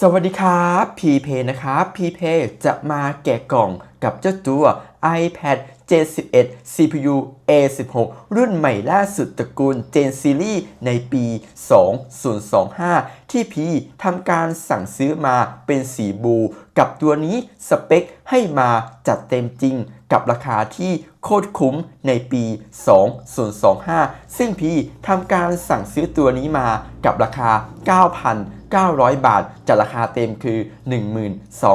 สวัสดีครับพีเพนะครับพีเพจะมาแกะกล่องกับเจ้าตัว iPad J11 CPU A16 รุ่นใหม่ล่าสุดตระกูล Gen Series ในปี 2025 ที่พีทำการสั่งซื้อมาเป็นสีบลูกับตัวนี้สเปคให้มาจัดเต็มจริง กับราคาที่โคตรคุ้มในปี 2025 ซึ่งพีทำการสั่งซื้อตัวนี้มากับราคา 9,900 บาทจากราคาเต็มคือ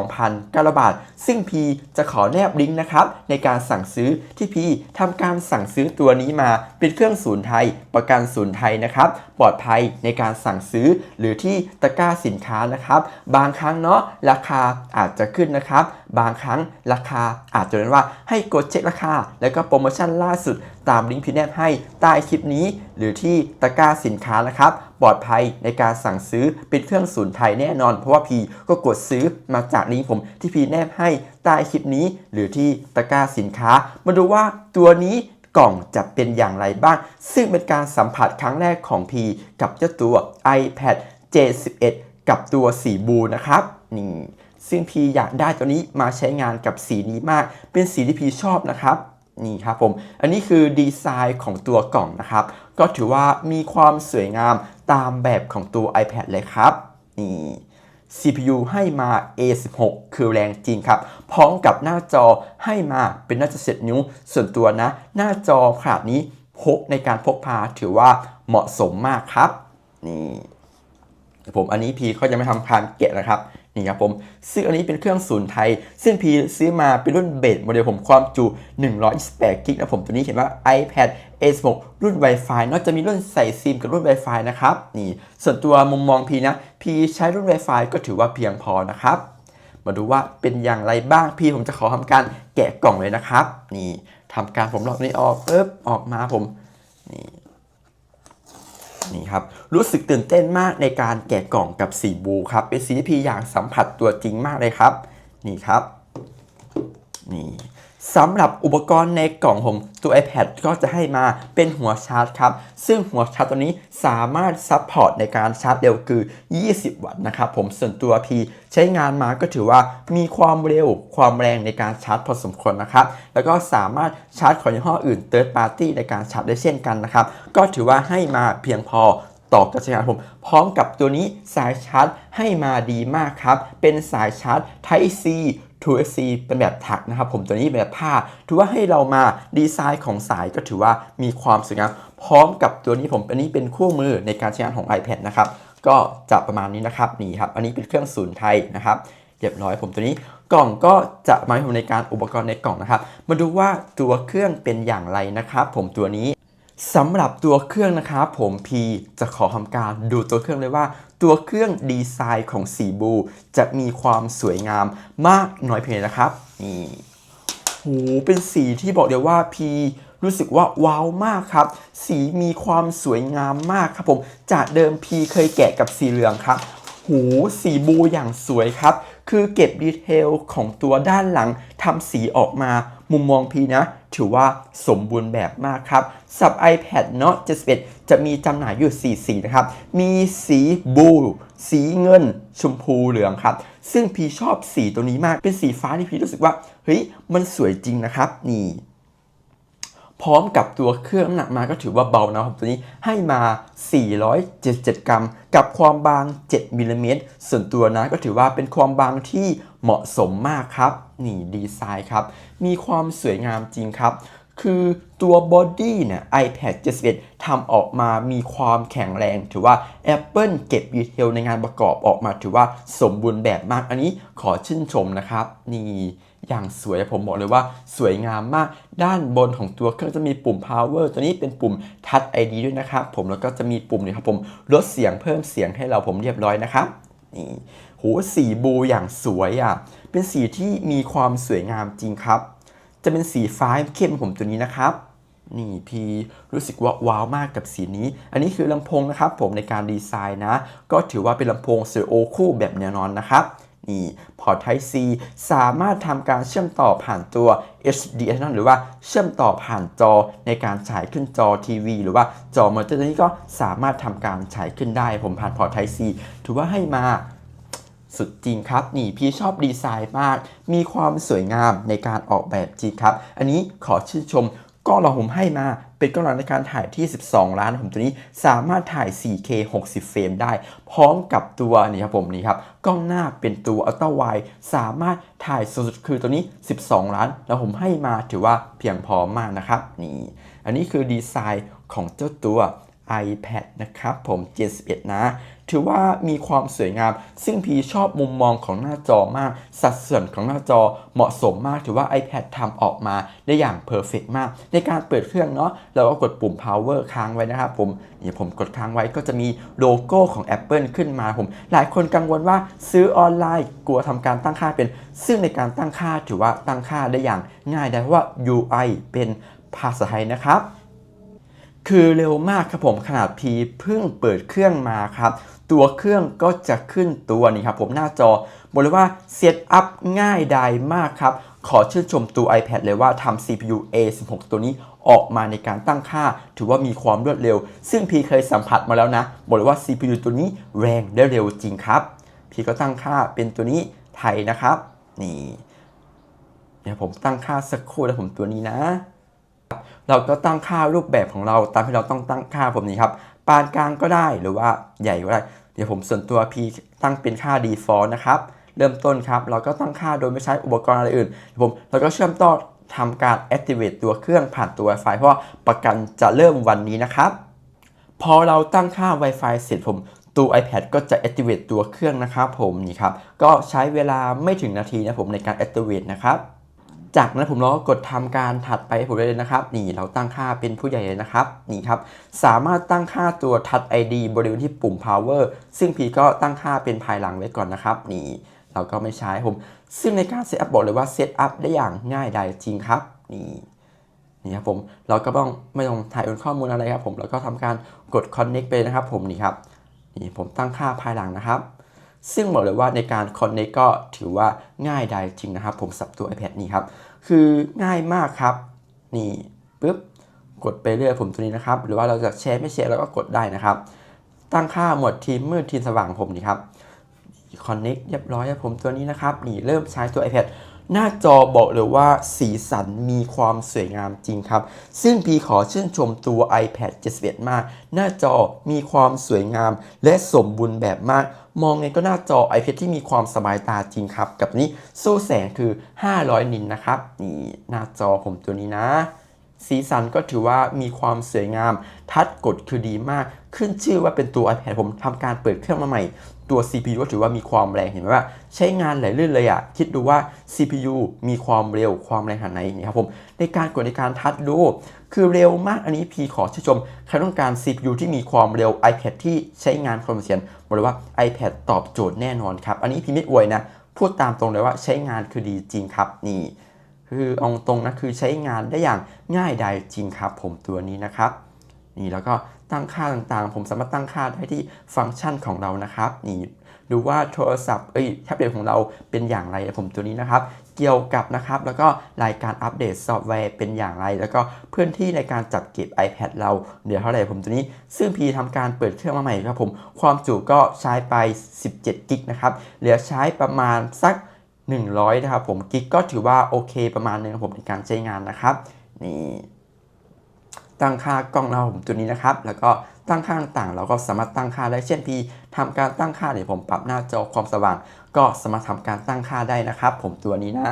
12,900 บาท ซึ่งพีจะขอแนบลิงก์นะครับ ในการสั่งซื้อที่พีทำการสั่งซื้อตัวนี้มาเป็นเครื่องศูนย์ไทย ประกันศูนย์ไทยนะครับ ปลอดภัยในการสั่งซื้อหรือที่ตะกร้าสินค้านะครับ บางครั้งเนาะราคาอาจจะขึ้นนะครับ บางครั้งราคาอาจจะเรียกว่าให้กดเช็คราคา แล้วก็โปรโมชั่นล่าสุดตามลิงก์พีแนบให้ใต้คลิปนี้ หรือที่ตะกร้าสินค้านะครับ ปลอดภัยในการสั่งซื้อเป็นเครื่องศูนย์ไทยแน่นอน เพราะว่าพีก็กดซื้อมาจากลิงก์ผมที่พีแนบให้ใต้คลิปนี้ หรือที่ตะกร้าสินค้า มาดูว่าตัวนี้กล่องจะเป็นอย่างไรบ้าง ซึ่งเป็นการสัมผัสครั้งแรกของพีกับเจ้าตัว iPad J11 กับตัวสีบูนะครับนี่ ซึ่งพีอยากได้ตัวนี้มาใช้งานกับสีนี้มาก เป็นสีที่พีชอบนะครับนี่ครับผม อันนี้คือดีไซน์ของตัวกล่องนะครับ ก็ถือว่ามีความสวยงามตามแบบของตัว iPad เลยครับนี่ CPU ให้มา A16 คือแรงจริงครับ พร้อมกับหน้าจอให้มาเป็นหน้าจอ7นิ้ว ส่วนตัวนะ หน้าจอขนาดนี้พกในการพกพาถือว่าเหมาะสมมากครับ นี่ผมอันนี้พีเขายังไม่ทำการแกะนะครับ นี่ครับผมซึ่งอันนี้เป็นเครื่องศูนย์ไทย ซึ่งพีซื้อมาเป็นรุ่นเบสโมเดลผมความจุ 128กิกนะผมตัวนี้เห็นว่า iPad A16 รุ่น Wi-Fi นอกจะมีรุ่นใส่ซิมกับรุ่น Wi-Fi นะครับนี่ส่วนตัวมุมมองพีนะพีใช้รุ่น Wi-Fi ก็ถือว่าเพียงพอนะครับมาดูว่าเป็นอย่างไรบ้างพี่ผมจะขอทำการแกะกล่องเลยนะครับ นี่ทำการผมลอกนี้ออกปุ๊บออกมาผมนี่ นี่ครับ รู้สึกตื่นเต้นมากในการแกะกล่องกับสีบูครับ เป็นสีที่พีอยากสัมผัสตัวจริงมากเลยครับ นี่ครับ นี่ สำหรับอุปกรณ์ในกล่องผมตัว iPad ก็จะให้มาเป็นหัวชาร์จครับ ซึ่งหัวชาร์จตัวนี้สามารถซัพพอร์ตในการชาร์จเร็วคือ 20 วัตต์นะครับผมส่วนตัว P ใช้งานมาก็ถือว่ามีความเร็วความแรงในการชาร์จพอสมควรนะครับ แล้วก็สามารถชาร์จของยี่ห้ออื่น Third Party ในการชาร์จได้เช่นกันนะครับ ก็ถือว่าให้มาเพียงพอต่อการใช้านผม พร้อมกับตัวนี้สายชาร์จให้มาดีมากครับ เป็นสายชาร์จ Type C to C เป็นแบบถักนะครับผมตัวนี้แบบผ้า ถือว่าให้เรามาดีไซน์ของสายก็ถือว่ามีความสวยงามพร้อมกับตัวนี้ผมอันนี้เป็นคู่มือในการใช้งานของ iPad นะครับก็จะประมาณนี้นะครับนี่ครับ อันนี้เป็นเครื่องศูนย์ไทยนะครับเรียบร้อยผมตัวนี้กล่องก็จะมาให้ผมในการอุปกรณ์ในกล่องนะครับ มาดูว่าตัวเครื่องเป็นอย่างไรนะครับ ผมตัวนี้ สำหรับตัวเครื่องนะครับผมพีจะขอทำการดูตัวเครื่องเลยว่า ตัวเครื่องดีไซน์ของสีบู จะมีความสวยงามมากน้อยเพียงใดนะครับนี่โหเป็นสีที่บอกเดียวว่าพีรู้สึกว่าว้าวมากครับ สีมีความสวยงามมากครับผม จากเดิมพีเคยแกะกับสีเหลืองครับ หูสีบูอย่างสวยครับ คือเก็บดีเทลของตัวด้านหลังทำสีออกมา มุมมองพีนะ ถือว่าสมบูรณ์แบบมากครับสับ iPad เนาะ71 จะมีจำหน่ายอยู่ 4 สีนะครับ มีสีบลูสีเงิน ชมพูเหลืองครับ ซึ่งพีชอบสีตัวนี้มากเป็นสีฟ้าที่พีรู้สึกว่า เฮ้ย มันสวยจริงนะครับ นี่ พร้อมกับตัวเครื่องน้ำหนักมาก็ถือว่าเบานะครับตัวนี้ให้มา 477 กรัม กับความบาง 7มิลลิเมตรส่วนตัวนะก็ถือว่าเป็นความบางที่เหมาะสมมากครับนี่ดีไซน์ครับ มีความสวยงามจริงครับคือตัวบอดี้เนี่ย iPad 71ทำออกมามีความแข็งแรง ถือว่า Apple เก็บดีเทลในงานประกอบออกมาถือว่าสมบูรณ์แบบมากอันนี้ขอชื่นชมนะครับ นี่ อย่างสวยผมบอกเลยว่าสวยงามมาก ด้านบนของตัวเครื่องจะมีปุ่ม power ตัวนี้เป็นปุ่ม touch ID ด้วยนะครับผมแล้วก็จะมีปุ่มนี้ครับผมลดเสียงเพิ่มเสียงให้เราผมเรียบร้อยนะครับนี่โหสีบูอย่างสวยอะเป็นสีที่มีความสวยงามจริงครับ จะเป็นสีฟ้าเข้มผมตัวนี้นะครับนี่พี่รู้สึกว่าว้าวมากกับสีนี้ อันนี้คือลำโพงนะครับผมในการดีไซน์นะ ก็ถือว่าเป็นลำโพงสเตอโอคู่แบบแนวนอนนะครับีพอร์ต Type C สามารถทำการเชื่อมต่อผ่านตัว HDMI หรือว่าเชื่อมต่อผ่านจอในการฉายขึ้นจอทีวี หรือว่าจอมอนิเตอร์ตัวนี้ก็สามารถทำการฉายขึ้นได้ ผมผ่านพอร์ต Type C ถือว่าให้มาสุดจริงครับ นี่พี่ชอบดีไซน์มาก มีความสวยงามในการออกแบบจริงครับ อันนี้ขอชื่นชมกล้องเราผมให้มา เป็นกล้องหลังในการถ่ายที่ 12 ล้านผมตัวนี้สามารถถ่าย 4K 60 เฟรมได้ พร้อมกับตัวนี่ครับผมนี่ครับกล้องหน้าเป็นตัวอัลตร้าไวสามารถถ่ายสุดคือตัวนี้ 12 ล้าน แล้วผมให้มาถือว่าเพียงพอมากนะครับนี่อันนี้คือดีไซน์ของเจ้าตัว iPad นะครับผม71นะ ถือว่ามีความสวยงาม ซึ่งพีชอบมุมมองของหน้าจอมาก สัดส่วนของหน้าจอเหมาะสมมาก ถือว่า iPad ทำออกมาได้อย่างเพอร์เฟกมาก ในการเปิดเครื่องเนาะ เราก็กดปุ่ม power ค้างไว้นะครับผมนี่ผมกดค้างไว้ก็จะมีโลโก้ของ Apple ขึ้นมาผม หลายคนกังวลว่าซื้อออนไลน์กลัวทำการตั้งค่าเป็น ซึ่งในการตั้งค่าถือว่าตั้งค่าได้อย่างง่ายได้เพราะว่า UI เป็นภาษาไทยนะครับ คือเร็วมากครับผมขนาดพีเพิ่งเปิดเครื่องมาครับ ตัวเครื่องก็จะขึ้นตัวนี่ครับผมหน้าจอบอกเลยว่าเซตอัพง่ายดายมากครับ ขอชื่นชมตัว iPad เลยว่าทำ CPU A16 ตัวนี้ออกมาในการตั้งค่า ถือว่ามีความรวดเร็ว ซึ่งพีเคยสัมผัสมาแล้วนะบอกเลยว่า CPU ตัวนี้แรงได้เร็วจริงครับ พีก็ตั้งค่าเป็นตัวนี้ไทยนะครับ นี่เดี๋ยวผมตั้งค่าสักครู่แล้วผมตัวนี้นะ เราก็ตั้งค่ารูปแบบของเราตามที่เราต้องตั้งค่าผมนี้ครับ ปานกลางก็ได้หรือว่าใหญ่ก็ได้ เดี๋ยวผมส่วนตัว P ตั้งเป็นค่า default นะครับ เริ่มต้นครับ เราก็ตั้งค่าโดยไม่ใช้อุปกรณ์อะไรอื่นผมเราก็เชื่อมต่อทำการ activate ตัวเครื่องผ่านตัว Wi-Fi เพราะประกันจะเริ่มวันนี้นะครับ พอเราตั้งค่า Wi-Fi เสร็จผมตัว iPad ก็จะ activate ตัวเครื่องนะครับผมนี่ครับ ก็ใช้เวลาไม่ถึงนาทีนะผมในการ activate นะครับ จากนั้นผมเราก็กดทำการถัดไปให้ผมเลยนะครับนี่เราตั้งค่าเป็นผู้ใหญ่เลยนะครับนี่ครับสามารถตั้งค่าตัว Touch ID บริเวณที่ปุ่ม power ซึ่งพีก็ตั้งค่าเป็นภายหลังไว้ก่อนนะครับนี่เราก็ไม่ใช้ผม ซึ่งในการเซตอัพบอกเลยว่าเซตอัพได้อย่างง่ายดายจริงครับนี่นี่ครับผมเราก็ต้องไม่ต้องถ่ายโอนข้อมูลอะไรครับผมเราก็ทำการกด connect ไปนะครับผมนี่ครับนี่ผมตั้งค่าภายหลังนะครับ ซึ่งบอกเลยว่าในการ connect ก็ถือว่าง่ายดายจริงนะครับ ผมสับตัว iPad นี่ครับ คือง่ายมากครับ นี่ปึ๊บกดไปเรื่อยผมตัวนี้นะครับ หรือว่าเราจะแชร์ไม่แชร์เราก็กดได้นะครับ ตั้งค่าหมวดทีมมืดทีมสว่างผมนี่ครับ connect เรียบร้อยครับผมตัวนี้นะครับ นี่เริ่มใช้ตัว iPad หน้าจอบอกเลยว่าสีสันมีความสวยงามจริงครับ ซึ่งพีขอชื่นชมตัว iPad 71 มาก หน้าจอมีความสวยงาม และสมบูรณ์แบบมาก มองไงก็หน้าจอ iPad ที่มีความสบายตาจริงครับ กับนี้สู้แสงคือ 500 นินนะครับ นี่หน้าจอผมตัวนี้นะสีสันก็ถือว่ามีความสวยงาม ทัดกดคือดีมาก ขึ้นชื่อว่าเป็นตัว iPad ผมทำการเปิดเครื่องมาใหม่ ตัว CPU ก็ถือว่ามีความแรงเห็นไหมว่าใช้งานไหลลื่นเลยอะคิดดูว่า CPU มีความเร็วความแรงขนาดไหนนี่ครับผมในการกดในการทัดดูคือเร็วมากอันนี้พีขอชื่นชมใครต้องการ CPU ที่มีความเร็ว iPad ที่ใช้งานคอมเมอร์เชียลบอกเลยว่า iPad ตอบโจทย์แน่นอนครับ อันนี้พีไม่อวยนะพูดตามตรงเลยว่าใช้งานคือดีจริงครับนี่คืออาตรงนะคือใช้งานได้อย่างง่ายดายจริงครับผมตัวนี้นะครับนี่แล้วก็ ตั้งค่าต่างๆ ผมสามารถตั้งค่าได้ที่ฟังก์ชันของเรานะครับนี่ดูว่าโทรศัพท์เอ้ยแท็บเล็ตของเราเป็นอย่างไรผมตัวนี้นะครับ เกี่ยวกับนะครับ แล้วก็รายการอัปเดตซอฟต์แวร์เป็นอย่างไร แล้วก็พื้นที่ในการจัดเก็บ iPad เราเดี๋ยวเท่าไหร่ผมตัวนี้ ซึ่งพีทำการเปิดเครื่องมาใหม่ครับผม ความจุก็ใช้ไป 17 กิกนะครับเหลือใช้ประมาณสัก 100 นะครับผมกิกก็ถือว่าโอเคประมาณนึงครับผมในการใช้งานนะครับนี่ ตั้งค่ากล้องเราผมตัวนี้นะครับ แล้วก็ตั้งค่าต่างเราก็สามารถตั้งค่าได้เช่นพี่ทำการตั้งค่าเดี๋ยวผมปรับหน้าจอความสว่าง ก็สามารถทำการตั้งค่าได้นะครับ ผมตัวนี้นะ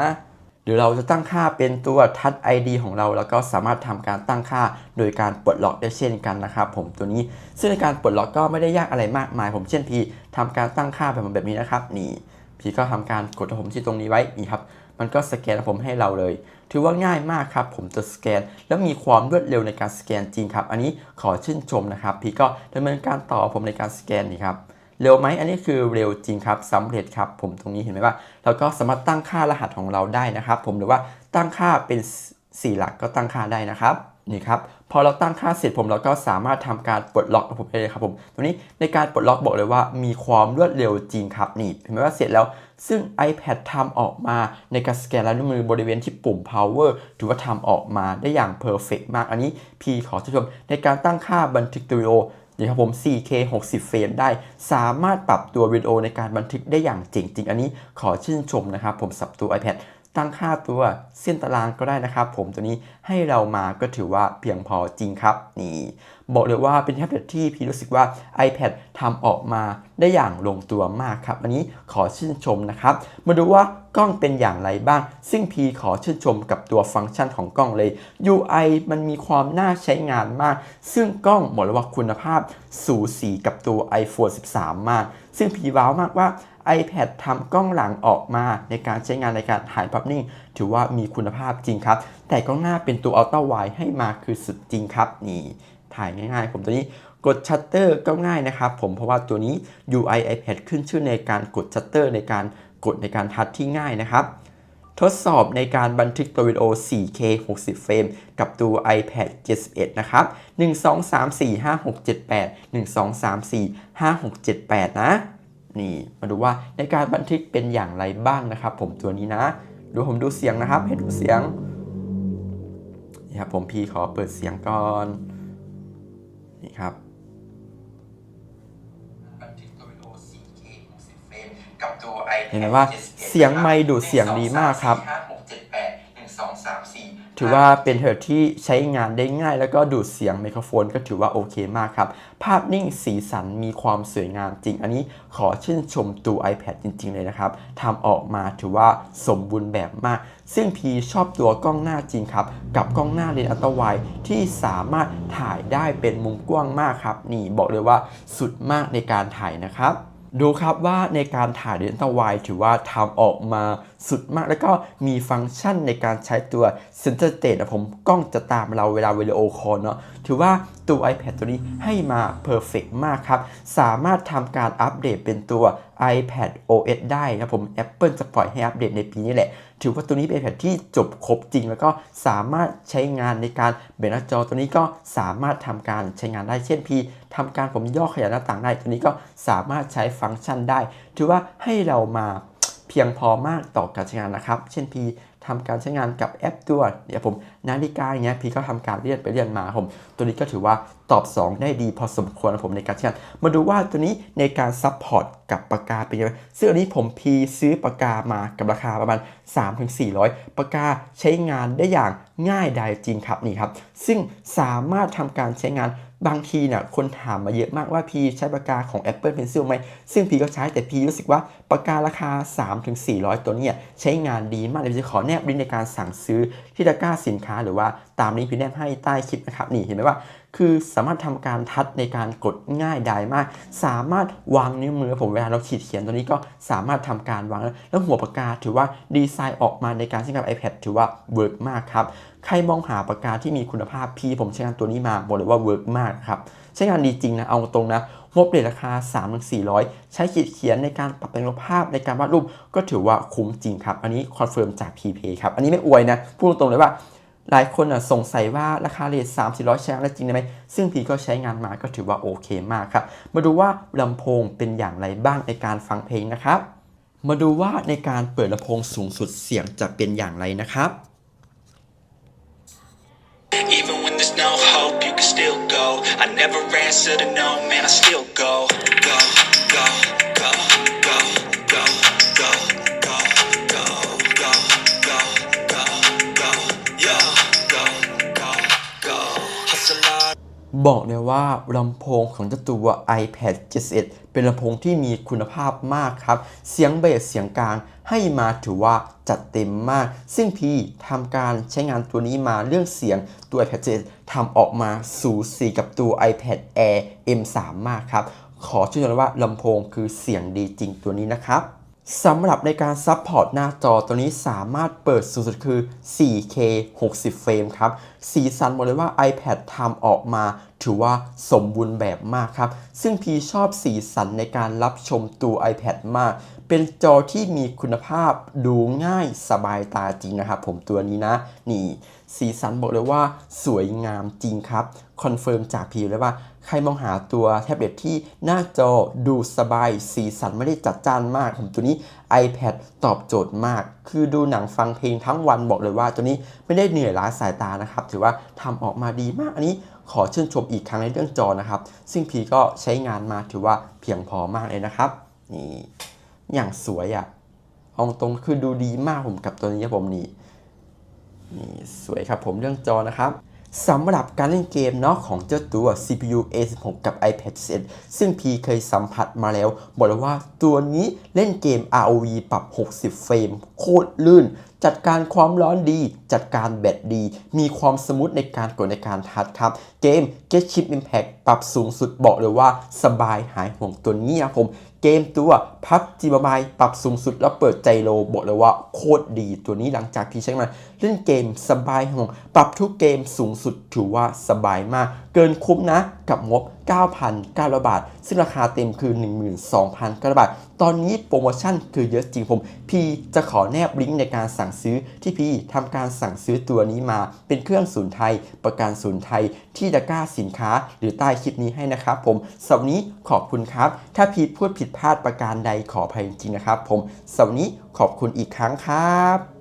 หรือเราจะตั้งค่าเป็นตัว Touch ID ของเรา แล้วก็สามารถทำการตั้งค่าโดยการปลดล็อกได้เช่นกันนะครับผมตัวนี้ซึ่งในการปลดล็อกก็ไม่ได้ยากอะไรมากมาย ผมเช่นพี่ทำการตั้งค่าแบบแบบนี้นะครับนี่พี่ก็ทำการกดผมที่ตรงนี้ไว้นี่ครับ มันก็สแกนผมให้เราเลย ถือว่าง่ายมากครับ ผมจะสแกน แล้วมีความรวดเร็วในการสแกนจริงครับ อันนี้ขอชื่นชมนะครับ พี่ก็ดำเนินการต่อผมในการสแกนนี่ครับเร็วไหมอันนี้คือเร็วจริงครับสำเร็จครับ ผมตรงนี้เห็นไหมว่า เราก็สามารถตั้งค่ารหัสของเราได้นะครับ ผมหรือว่าตั้งค่าเป็น 4 หลักก็ตั้งค่าได้นะครับ นี่ครับพอเราตั้งค่าเสร็จผมเราก็สามารถทำการปลดล็อกผมได้เลยครับผมตรงนี้ในการปลดล็อกบอกเลยว่ามีความรวดเร็วจริงครับนี่เห็นไหมว่าเสร็จแล้ว ซึ่ง iPad ทำออกมาในการสแกนลายนิ้วมือบริเวณที่ปุ่ม power ถือว่าทำออกมาได้อย่างเพอร์เฟกมากอันนี้พี่ขอชื่นชมในการตั้งค่าบันทึกวิดีโอนี่ครับผม 4K 60 เฟรมได้ สามารถปรับตัววิดีโอในการบันทึกได้อย่างเจ๋งจริง อันนี้ขอชื่นชมนะครับผมสับตัว iPad ตั้งค่าตัวเส้นตารางก็ได้นะครับ ผมตัวนี้ให้เรามาก็ถือว่าเพียงพอจริงครับนี่บอกเลยว่าเป็นแท็บเล็ตที่พี่รู้สึกว่า iPad ทำออกมาได้อย่างลงตัวมากครับ อันนี้ขอชื่นชมนะครับ มาดูว่ากล้องเป็นอย่างไรบ้าง ซึ่งพีขอชื่นชมกับตัวฟังก์ชันของกล้องเลย UI มันมีความน่าใช้งานมาก ซึ่งกล้องบอกเลยว่าคุณภาพสูสีกับตัว iPhone 13 มาก ซึ่งพีว้าวมากว่า iPad ทำกล้องหลังออกมาในการใช้งานในการถ่ายภาพนิ่ง ถือว่ามีคุณภาพจริงครับ แต่กล้องหน้าเป็นตัวอัลต้าไวให้มาคือสุดจริงครับ นี่ถ่ายง่ายๆ ผมตัวนี้กดชัตเตอร์ก็ง่ายนะครับผมเพราะว่าตัวนี้ UI iPad ขึ้นชื่อในการกดชัตเตอร์ในการกดในการทัชที่ง่ายนะครับ ทดสอบในการบันทึกตัววิดีโอ 4K 60 เฟรม กับตัว iPad 71 นะครับ 1 2 3 4 5 6 7 8 1 2 3 4 5 6 7 8 นะ นี่ มาดูว่าในการบันทึกเป็นอย่างไรบ้างนะครับ ผมตัวนี้นะ ดูผมดูเสียงนะครับ ให้ดูเสียงนี่ครับผมพี่ขอเปิดเสียงก่อน นี่ครับ เห็นไหมว่าเสียงไมค์ดูดเสียงดีมากครับ ถือว่าเป็นเทอร์ที่ใช้งานได้ง่าย แล้วก็ดูดเสียงไมโครโฟนก็ถือว่าโอเคมากครับ ภาพนิ่งสีสันมีความสวยงามจริง อันนี้ขอชื่นชมตัว iPad จริง ๆ เลยนะครับทำออกมาถือว่าสมบูรณ์แบบมาก ซึ่งพีชอบตัวกล้องหน้าจริงครับ กับกล้องหน้าเลนส์อัลตร้าไวด์ที่สามารถถ่ายได้เป็นมุมกว้างมากครับ นี่บอกเลยว่าสุดมากในการถ่ายนะครับ ดูครับว่าในการถ่ายเดนส์อัลตร้าไวถือว่าทำออกมาสุดมาก แล้วก็มีฟังก์ชันในการใช้ตัวเซนเซอร์เตนะผมกล้องจะตามเราเวลาวิดีโอคอลเนาะถือว่า ตัว iPad ตัวนี้ให้มา Perfect มากครับ สามารถทำการอัปเดตเป็นตัว iPad OS ได้นะผม Apple จะปล่อยให้อัปเดตในปีนี้แหละ ถือว่าตัวนี้เป็น iPad ที่จบครบจริง แล้วก็สามารถใช้งานในการเบนหน้าจอตัวนี้ก็สามารถทำการใช้งานได้เช่นพีทำการผมย่อขยายหน้าต่างได้ ตัวนี้ก็สามารถใช้ฟังก์ชันได้ ถือว่าให้เรามาเพียงพอมากต่อการใช้งานนะครับ เช่นพี ทำการใช้งานกับแอปตัวเดี๋ยวผมนาฬิกาอย่างเงี้ยพีก็ทำการเลื่อนไปเลื่อนมาผม ตัวนี้ก็ถือว่าตอบ 2 ได้ดีพอสมควรนะผมในการใช้งาน มาดูว่าตัวนี้ในการซัพพอร์ตกับปากกาเป็นยังไงซึ่งอันนี้ผมพีซื้อปากกามากับราคาประมาณ 3-400 ปากกาใช้งานได้อย่างง่ายดายจริงครับนี่ครับ ซึ่งสามารถทำการใช้งาน บางทีเนี่ยคนถามมาเยอะมากว่าพีใช้ปากกาของ Apple Pencil ไหม ซึ่งพีก็ใช้แต่พีรู้สึกว่าปากการาคา 3-400 ตัวเนี่ยใช้งานดีมากเลยจะขอแนบลิงก์ในการสั่งซื้อที่ตะกร้าสินค้าหรือว่าตามลิงก์พีแนบให้ใต้คลิปนะครับ นี่เห็นไหมว่า คือสามารถทำการทัชในการกดง่ายดายมาก สามารถวางนิ้วมือผมเวลาเราขีดเขียนตัวนี้ก็สามารถทำการวาง แล้วหัวปากกาถือว่าดีไซน์ออกมาในการใช้งาน iPad ถือว่าเวิร์กมากครับใครมองหาปากกาที่มีคุณภาพพี่ผมใช้งานตัวนี้มาบอกเลยว่าเวิร์กมากครับใช้งานดีจริงนะเอาตรงนะงบเลทราคา 3-400 ใช้ขีดเขียนในการปรับแต่งรูปภาพในการวาดรูปก็ถือว่าคุ้มจริงครับ อันนี้คอนเฟิร์มจาก PP ครับ อันนี้ไม่อวยนะ พูดตรงเลยว่า หลายคนอะสงสัยว่าราคาเลท3 400ใช้งานได้จริงไหม ซึ่งพีก็ใช้งานมาก็ถือว่าโอเคมากครับ มาดูว่าลำโพงเป็นอย่างไรบ้างในการฟังเพลงนะครับ มาดูว่าในการเปิดลำโพงสูงสุดเสียงจะเป็นอย่างไรนะครับ Even when there's no hope, you can still go. I never answer to no, man, I still go, go, go, บอกเลยว่าลำโพงของเจ้าตัว iPad 71 เป็นลำโพงที่มีคุณภาพมากครับ เสียงเบสเสียงกลางให้มาถือว่าจัดเต็มมาก ซึ่งพี่ทำการใช้งานตัวนี้มาเรื่องเสียงตัว iPad 7ทำออกมาสูสีกับตัว iPad Air M3 มากครับ ขอชื่นชมว่าลำโพงคือเสียงดีจริงตัวนี้นะครับสำหรับในการซับพอร์ตหน้าจอตัวนี้สามารถเปิดสูงสุดคือ 4K 60 เฟรมครับ สีสันบอกเลยว่า iPad ทำออกมา ถือว่าสมบูรณ์แบบมากครับ ซึ่งพีชอบสีสันในการรับชมตัว iPad มาก เป็นจอที่มีคุณภาพดูง่ายสบายตาจริงนะครับผมตัวนี้นะ นี่ สีสันบอกเลยว่าสวยงามจริงครับ คอนเฟิร์มจากพีเลยว่า ใครมองหาตัวแท็บเล็ตที่หน้าจอดูสบาย สีสันไม่ได้จัดจ้านมาก ผมตัวนี้ iPad ตอบโจทย์มาก คือดูหนังฟังเพลงทั้งวันบอกเลยว่าตัวนี้ไม่ได้เหนื่อยล้าสายตานะครับ ถือว่าทำออกมาดีมากอันนี้ ขอชื่นชมอีกครั้งในเรื่องจอนะครับ ซึ่งพีก็ใช้งานมาถือว่าเพียงพอมากเลยนะครับนี่อย่างสวยอะ่ะเอาตรงคือดูดีมากผมกับตัวนี้ผมนี่นี่สวยครับผมเรื่องจอนะครับสำหรับการเล่นเกมเนาะของเจ้าตัว CPU A16 กับ iPad 11 ซึ่งพีเคยสัมผัสมาแล้ว บอกเลยว่าตัวนี้เล่นเกม ROV ปรับ 60 เฟรม โคตรลื่น จัดการความร้อนดี จัดการแบตดี มีความสมูทในการกดในการทัดครับ เกม Get Chip Impact ปรับสูงสุดบอกเลยว่าสบายหายห่วงตัวนี้ครับผมเกมตัวพับจีบายปรับสูงสุดแล้วเปิดใจโลบอกเลยว่าโคตรดีตัวนี้หลังจากที่ใช้มาเล่นเกมสบายห่วงปรับทุกเกมสูงสุดถือว่าสบายมากเกินคุ้มนะกับงบ 9,900 บาท ซึ่งราคาเต็มคือ 12,900 บาท ตอนนี้โปรโมชั่นคือเยอะจริงผม พี่จะขอแนบลิงก์ในการสั่งซื้อที่พี่ทำการสั่งซื้อตัวนี้มา เป็นเครื่องศูนย์ไทย ประกันศูนย์ไทย ที่ตะกร้าสินค้า หรือใต้คลิปนี้ให้นะครับผมสำหรับนี้ขอบคุณครับ ถ้าพีพูดผิดพลาดประการใดขออภัยจริงนะครับผมสำหรับนี้ขอบคุณอีกครั้งครับ